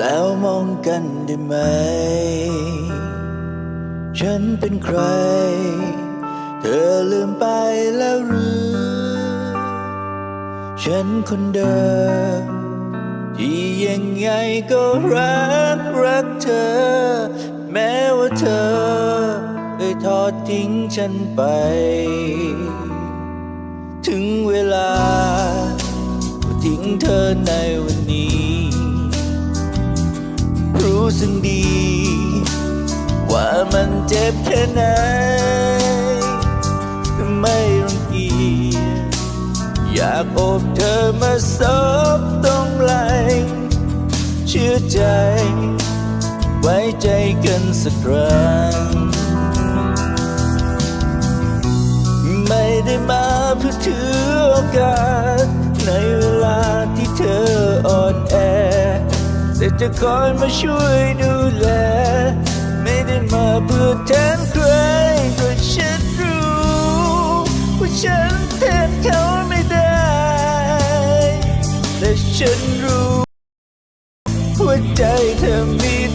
แล้วมองกันได้ไหม ฉันเป็นใคร เธอลืมไปแล้วหรือ ฉันคนเดิม ที่ยังไงก็รักรักเธอ แม้ว่าเธอเคยทอดทิ้งฉันไป ถึงเวลาทิ้งเธอในวันนี้ สึกดี ว่ามันเจ็บแค่ไหนไม่รังเกียจอยากโอบเธอมาซบตรงไหลเชื่อใจ ไว้ใจกันสักครั้งไม่ได้มาเพื่อถือ จะคอยมาช่วยดูแล ไม่ได้มาเพื่อแทนใครก็ฉันรู้ว่าฉันแทนเขาไม่ได้แต่ฉันรู้ว่าใจเธอมี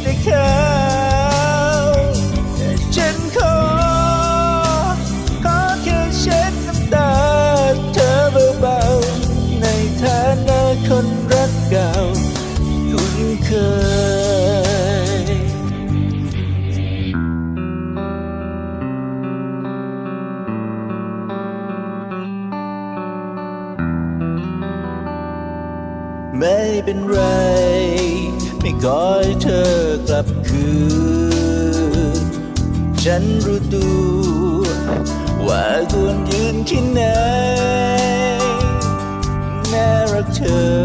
ไม่เป็นไร ไม่ขอให้เธอกลับคืน ฉันรู้ตัวว่าควรยืนที่ไหนแน่รักเธอ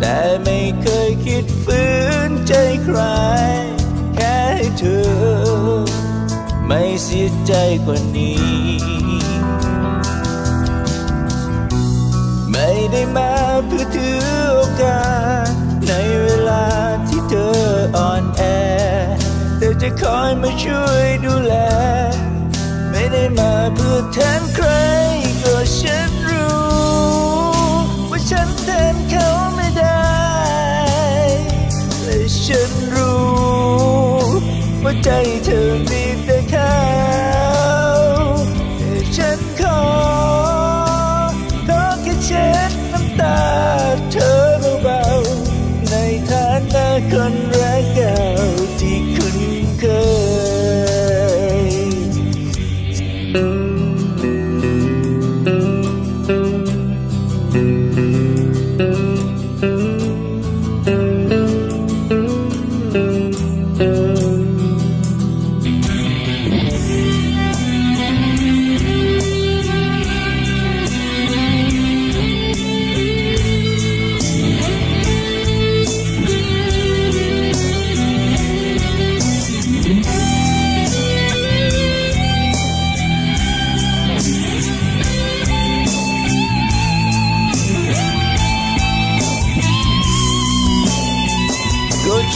แต่ไม่เคยคิดฝืนใจใคร แค่ให้เธอ ไม่เสียใจกว่านี้ ไม่ได้มาเพื่อถือโอกาส ในเวลาที่เธออ่อนแอแต่จะคอยมาช่วยดูแล ไม่ได้มาเพื่อแทนใครก็ฉันรู้ ว่าฉันแทนเขาไม่ได้และฉันรู้ ว่าใจเธอมีแต่เขา ยก็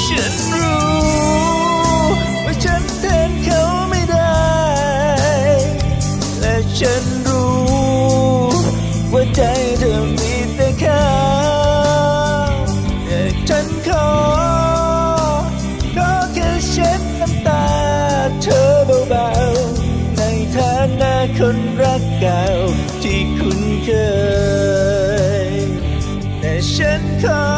ฉันรู้ ว่าฉันแทนเขาไม่ได้ และฉันรู้ ว่าใจเธอมีแต่เขาแต่ฉันขอขอแค่เช็ดน้ำตาเธอเบาๆ ในฐานะคนรักเก่าที่คุ้นเคย แต่ฉันขอ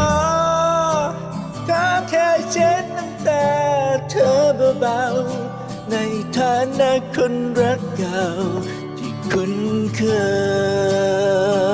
ในฐานะคนรักเก่าที่คุ้นเคย